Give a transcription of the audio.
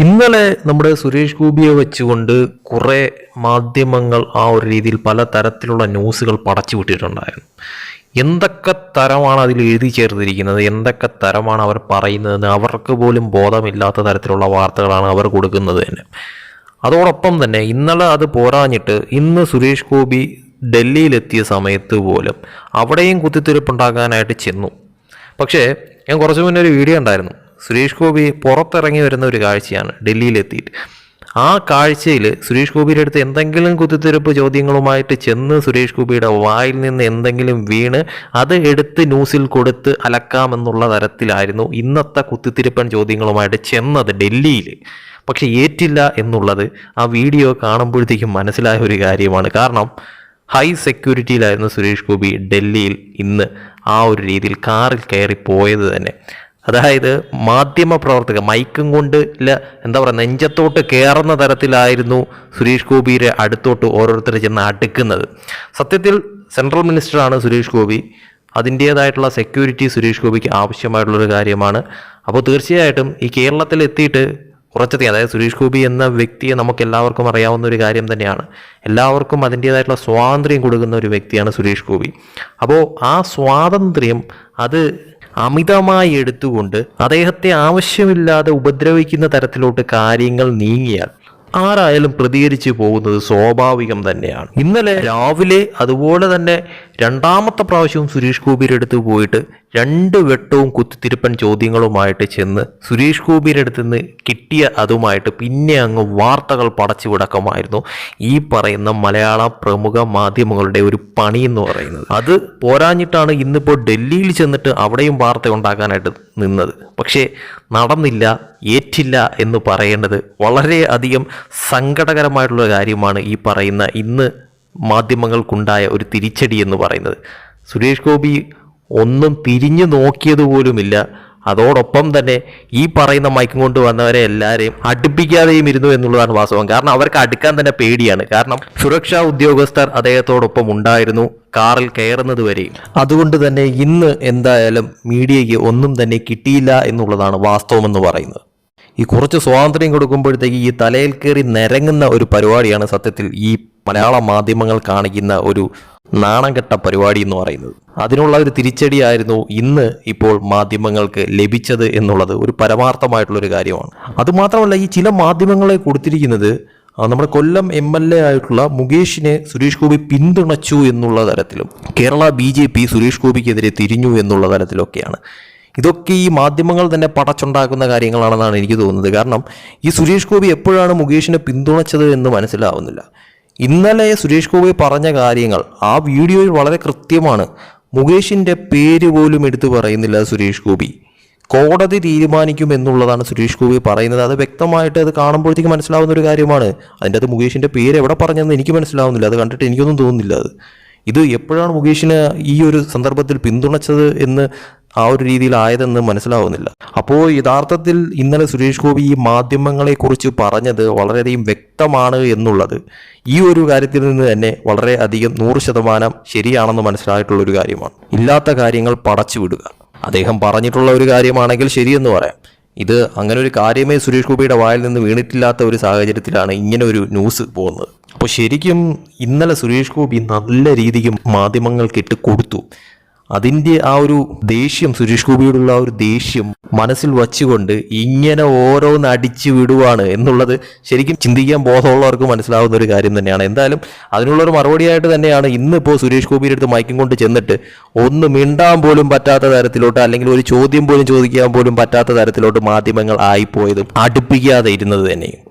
ഇന്നലെ നമ്മുടെ സുരേഷ് ഗോപിയെ വെച്ചുകൊണ്ട് കുറേ മാധ്യമങ്ങൾ ആ ഒരു രീതിയിൽ പല തരത്തിലുള്ള ന്യൂസുകൾ പടച്ചു വിട്ടിട്ടുണ്ടായിരുന്നു. എന്തൊക്കെ തരമാണ് അതിൽ എഴുതി ചേർത്തിരിക്കുന്നത്? എന്തൊക്കെ തരമാണ് അവർ പറയുന്നതെന്ന്? അവർക്ക് പോലും ബോധമില്ലാത്ത തരത്തിലുള്ള വാർത്തകളാണ് അവർ കൊടുക്കുന്നത് തന്നെ. അതോടൊപ്പം തന്നെ ഇന്നലെ അത് പോരാഞ്ഞിട്ട് ഇന്ന് സുരേഷ് ഗോപി ഡൽഹിയിലെത്തിയ സമയത്ത് പോലും അവിടെയും കുത്തിത്തിരിപ്പുണ്ടാക്കാനായിട്ട് ചെന്നു. പക്ഷേ ഞാൻ കുറച്ച് മുന്നേ ഒരു വീഡിയോ ഉണ്ടായിരുന്നു സുരേഷ് ഗോപി പുറത്തിറങ്ങി വരുന്ന ഒരു കാഴ്ചയാണ് ഡൽഹിയിലെത്തിയിട്ട്. ആ കാഴ്ചയിൽ സുരേഷ് ഗോപിയുടെ അടുത്ത് എന്തെങ്കിലും കുത്തിത്തിരിപ്പ് ചോദ്യങ്ങളുമായിട്ട് ചെന്ന് സുരേഷ് ഗോപിയുടെ വായിൽ നിന്ന് എന്തെങ്കിലും വീണ് അത് എടുത്ത് ന്യൂസിൽ കൊടുത്ത് അലക്കാമെന്നുള്ള തരത്തിലായിരുന്നു ഇന്നത്തെ കുത്തിത്തിരിപ്പൻ ചോദ്യങ്ങളുമായിട്ട് ചെന്നത് ഡൽഹിയിൽ പക്ഷെ ഏറ്റില്ല എന്നുള്ളത് ആ വീഡിയോ കാണുമ്പോഴത്തേക്കും മനസ്സിലായ ഒരു കാര്യമാണ്. കാരണം ഹൈ സെക്യൂരിറ്റിയിലായിരുന്നു സുരേഷ് ഗോപി ഡൽഹിയിൽ ഇന്ന് ആ ഒരു രീതിയിൽ കാറിൽ കയറി പോയത് തന്നെ. അതായത് മാധ്യമ പ്രവർത്തകർ മൈക്കും കൊണ്ട് ഇല്ല എന്താ പറയുക നെഞ്ചത്തോട്ട് കയറുന്ന തരത്തിലായിരുന്നു സുരേഷ് ഗോപിയുടെ അടുത്തോട്ട് ഓരോരുത്തർ ചെന്ന് അടുക്കുന്നത്. സത്യത്തിൽ സെൻട്രൽ മിനിസ്റ്ററാണ് സുരേഷ് ഗോപി. അതിന്റേതായിട്ടുള്ള സെക്യൂരിറ്റി സുരേഷ് ഗോപിക്ക് ആവശ്യമായിട്ടുള്ളൊരു കാര്യമാണ്. അപ്പോൾ തീർച്ചയായിട്ടും ഈ കേരളത്തിൽ എത്തിയിട്ട് കുറച്ചധികം അതായത് സുരേഷ് ഗോപി എന്ന വ്യക്തിയെ നമുക്ക് എല്ലാവർക്കും അറിയാവുന്ന ഒരു കാര്യം തന്നെയാണ്. എല്ലാവർക്കും അതിന്റേതായിട്ടുള്ള സ്വാതന്ത്ര്യം കൊടുക്കുന്ന ഒരു വ്യക്തിയാണ് സുരേഷ് ഗോപി. അപ്പോൾ ആ സ്വാതന്ത്ര്യം അത് അമിതമായി എടുത്തുകൊണ്ട് അദ്ദേഹത്തെ ആവശ്യമില്ലാതെ ഉപദ്രവിക്കുന്ന തരത്തിലോട്ട് കാര്യങ്ങൾ നീങ്ങിയാൽ ആരായാലും പ്രതികരിച്ചു പോകുന്നത് സ്വാഭാവികം തന്നെയാണ്. ഇന്നലെ രാവിലെ അതുപോലെ തന്നെ രണ്ടാമത്തെ പ്രാവശ്യവും സുരേഷ് ഗോപിയുടെ അടുത്ത് പോയിട്ട് രണ്ട് വെട്ടവും കുത്തിത്തിരുപ്പൻ ചോദ്യങ്ങളുമായിട്ട് ചെന്ന് സുരേഷ് ഗോപിയുടെ അടുത്ത് നിന്ന് കിട്ടിയ അതുമായിട്ട് പിന്നെ അങ്ങ് വാർത്തകൾ പടച്ചു വിടക്കമായിരുന്നു. ഈ പറയുന്ന മലയാള പ്രമുഖ മാധ്യമങ്ങളുടെ ഒരു പണി എന്ന് പറയുന്നത്. അത് പോരാഞ്ഞിട്ടാണ് ഇന്നിപ്പോൾ ഡൽഹിയിൽ ചെന്നിട്ട് അവിടെയും വാർത്ത ഉണ്ടാക്കാനായിട്ട് നിന്നത്. പക്ഷേ നടന്നില്ല ഏറ്റില്ല എന്ന് പറയേണ്ടത് വളരെയധികം സങ്കടകരമായിട്ടുള്ള കാര്യമാണ് ഈ പറയുന്ന ഇന്ന് മാധ്യമങ്ങൾക്കുണ്ടായ ഒരു തിരിച്ചടി എന്ന് പറയുന്നത്. സുരേഷ് ഗോപി ഒന്നും തിരിഞ്ഞു നോക്കിയത് പോലുമില്ല. അതോടൊപ്പം തന്നെ ഈ പറയുന്ന മയക്കം കൊണ്ട് വന്നവരെ എല്ലാവരെയും അടുപ്പിക്കാതെയും ഇരുന്നു എന്നുള്ളതാണ് വാസ്തവം. കാരണം അവർക്ക് അടുക്കാൻ തന്നെ പേടിയാണ്. കാരണം സുരക്ഷാ ഉദ്യോഗസ്ഥർ അദ്ദേഹത്തോടൊപ്പം ഉണ്ടായിരുന്നു. കാറിൽ കയറുന്നത് വരെയും. അതുകൊണ്ട് തന്നെ ഇന്ന് എന്തായാലും മീഡിയയ്ക്ക് ഒന്നും തന്നെ കിട്ടിയില്ല എന്നുള്ളതാണ് വാസ്തവമെന്ന് പറയുന്നത്. ഈ കുറച്ച് സ്വാതന്ത്ര്യം കൊടുക്കുമ്പോഴത്തേക്ക് ഈ തലയിൽ കയറി നിരങ്ങുന്ന ഒരു പരിപാടിയാണ് സത്യത്തിൽ ഈ മലയാള മാധ്യമങ്ങൾ കാണിക്കുന്ന ഒരു നാണം കെട്ട പരിപാടി എന്ന് പറയുന്നത്. അതിനുള്ള ഒരു തിരിച്ചടിയായിരുന്നു ഇന്ന് ഇപ്പോൾ മാധ്യമങ്ങൾക്ക് ലഭിച്ചത് എന്നുള്ളത് ഒരു പരമാർത്ഥമായിട്ടുള്ള ഒരു കാര്യമാണ്. അതുമാത്രമല്ല ഈ ചില മാധ്യമങ്ങളെ കൊടുത്തിരിക്കുന്നത് നമ്മുടെ കൊല്ലം എം എൽ എ ആയിട്ടുള്ള മുകേഷിനെ സുരേഷ് ഗോപി പിന്തുണച്ചു എന്നുള്ള തരത്തിലും Kerala B J P Suresh ഗോപിക്കെതിരെ തിരിഞ്ഞു എന്നുള്ള തരത്തിലൊക്കെയാണ്. ഇതൊക്കെ ഈ മാധ്യമങ്ങൾ തന്നെ പടച്ചുണ്ടാക്കുന്ന കാര്യങ്ങളാണെന്നാണ് എനിക്ക് തോന്നുന്നത്. കാരണം ഈ സുരേഷ് ഗോപി എപ്പോഴാണ് മുകേഷിനെ പിന്തുണച്ചത് എന്ന് മനസ്സിലാവുന്നില്ല. ഇന്നലെ സുരേഷ് ഗോപി പറഞ്ഞ കാര്യങ്ങൾ ആ വീഡിയോയിൽ വളരെ കൃത്യമാണ്. മുകേഷിന്റെ പേര് പോലും എടുത്തു പറയുന്നില്ല സുരേഷ് ഗോപി. കോടതി തീരുമാനിക്കും എന്നുള്ളതാണ് സുരേഷ് ഗോപി പറയുന്നത്. അത് വ്യക്തമായിട്ട് അത് കാണുമ്പോഴത്തേക്ക് മനസ്സിലാവുന്ന ഒരു കാര്യമാണ്. അതിന്റെ അത് മുകേഷിന്റെ പേര് എവിടെ പറഞ്ഞതെന്ന് എനിക്ക് മനസ്സിലാവുന്നില്ല. അത് കണ്ടിട്ട് എനിക്കൊന്നും തോന്നുന്നില്ല അത്. ഇത് എപ്പോഴാണ് മുകേഷിന് ഈ ഒരു സന്ദർഭത്തിൽ പിന്തുണച്ചത് എന്ന് ആ ഒരു രീതിയിലായതെന്ന് മനസ്സിലാവുന്നില്ല. അപ്പോൾ യഥാർത്ഥത്തിൽ ഇന്നലെ സുരേഷ് ഗോപി ഈ മാധ്യമങ്ങളെക്കുറിച്ച് പറഞ്ഞത് വളരെയധികം വ്യക്തമാണ് എന്നുള്ളത് ഈ ഒരു കാര്യത്തിൽ നിന്ന് തന്നെ വളരെ അധികം നൂറ് ശതമാനം ശരിയാണെന്ന് മനസ്സിലായിട്ടുള്ളൊരു കാര്യമാണ്. ഇല്ലാത്ത കാര്യങ്ങൾ പടച്ചു വിടുക. അദ്ദേഹം പറഞ്ഞിട്ടുള്ള ഒരു കാര്യമാണെങ്കിൽ ശരിയെന്ന് പറയാം. ഇത് അങ്ങനെ ഒരു കാര്യമേ സുരേഷ് ഗോപിയുടെ വായിൽ നിന്ന് വീണിട്ടില്ലാത്ത ഒരു സാഹചര്യത്തിലാണ് ഇങ്ങനെ ഒരു ന്യൂസ് പോകുന്നത്. അപ്പോൾ ശരിക്കും ഇന്നലെ സുരേഷ് ഗോപി നല്ല രീതിക്ക് മാധ്യമങ്ങൾക്ക് ഇട്ട് കൊടുത്തു അതിന്റെ ആ ഒരു ദേഷ്യം സുരേഷ് ഗോപിയോടുള്ള ആ ഒരു ദേഷ്യം മനസ്സിൽ വച്ചുകൊണ്ട് ഇങ്ങനെ ഓരോന്ന് അടിച്ചു വിടുവാണ് എന്നുള്ളത് ശരിക്കും ചിന്തിക്കാൻ ബോധമുള്ളവർക്ക് മനസ്സിലാവുന്ന ഒരു കാര്യം തന്നെയാണ്. എന്തായാലും അതിനുള്ള ഒരു മറുപടിയായിട്ട് തന്നെയാണ് ഇന്നിപ്പോൾ സുരേഷ് ഗോപിയുടെ അടുത്ത് മയക്കം കൊണ്ട് ചെന്നിട്ട് ഒന്ന് മിണ്ടാൻ പോലും പറ്റാത്ത തരത്തിലോട്ട് അല്ലെങ്കിൽ ഒരു ചോദ്യം പോലും ചോദിക്കാൻ പോലും പറ്റാത്ത തരത്തിലോട്ട് മാധ്യമങ്ങൾ ആയിപ്പോയതും അടുപ്പിക്കാതെ ഇരുന്നത് തന്നെയും.